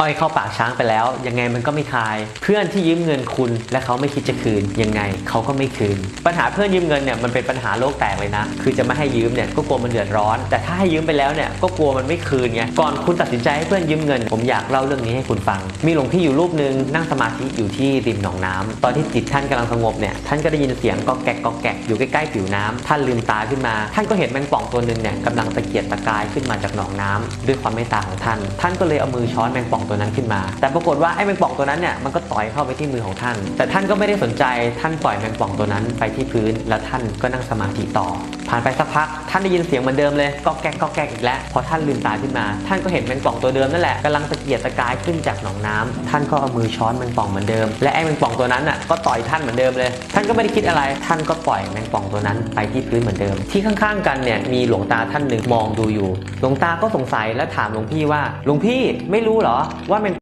อ้อยเข้าปากช้างไปแล้ว ยังไงมันก็ไม่คาย เพื่อนที่ยืมเงินคุณและเขาไม่คิดจะคืนยังไงเขาก็ไม่คืน ปัญหาเพื่อนยืมเงินเนี่ยมันเป็นปัญหาโลกแตกเลยนะ คือจะไม่ให้ยืมเนี่ยก็กลัวมันเดือดร้อน แต่ถ้าให้ยืมไปแล้วเนี่ยก็กลัวมันไม่คืนไงก่อนคุณตัดสินใจให้เพื่อนยืมเงิน ผมอยากเล่าเรื่องนี้ให้คุณฟัง มีหลวงพี่อยู่รูปหนึ่งนั่งสมาธิอยู่ที่ริมหนองน้ำตอนที่จิตท่านกำลังสงบเนี่ยท่านก็ได้ยินเสียงกอกแกกกอกแกกอยู่ใกล้ๆผิวน้ำท่านลืมตาขึ้นมา ท่านก็เห็นแมงป่องตัวหนึ่งเนี่ยกำลังตะเกียกตะกายขึ้นมาจากหนองน้ำด้วยความเมตตาของท่าน ท่านก็เลยเอามือช้อนแมงป่องตัวนั้นขึ้นมา แต่ปรากฏว่าไอ้แมงป่องตัวนั้นเนี่ยมันก็ต่อยเข้าไปที่มือของท่าน แต่ท่านก็ไม่ได้สนใจท่านปล่อยแมงป่องตัวนั้นไปที่พื้น แล้วท่านก็นั่งสมาธิต่อ ผ่านไปสักพัก ท่านได้ยินเสียงเหมือนเดิมเลยก็แก๊กก็แก๊กอีกแล้วพอท่านลืมตาขึ้นมา ท่านก็เห็นแมงป่องตัวเดิมนั่นแหละกำลังตะเกียกตะกายขึ้นจากหนองน้ำท่านก็เอามือช้อนแมงป่องเหมือนเดิมและไอ้แมงป่องตัวนั้นอะก็ต่อยท่านเหมือนเดิมเลย ท่านก็ไม่ได้คิดอะไร ท่านก็ปล่อยแมงป่องตัวนั้นไปที่พื้นเหมือนเดิม ที่ข้างๆกันเนี่ยมีหลวงตาท่านหนึ่งมองดูอยู่ หลวงตาก็สงสัยและถามหลวงพี่ว่าหลวงพี่ไม่รู้เหรอว่าแมง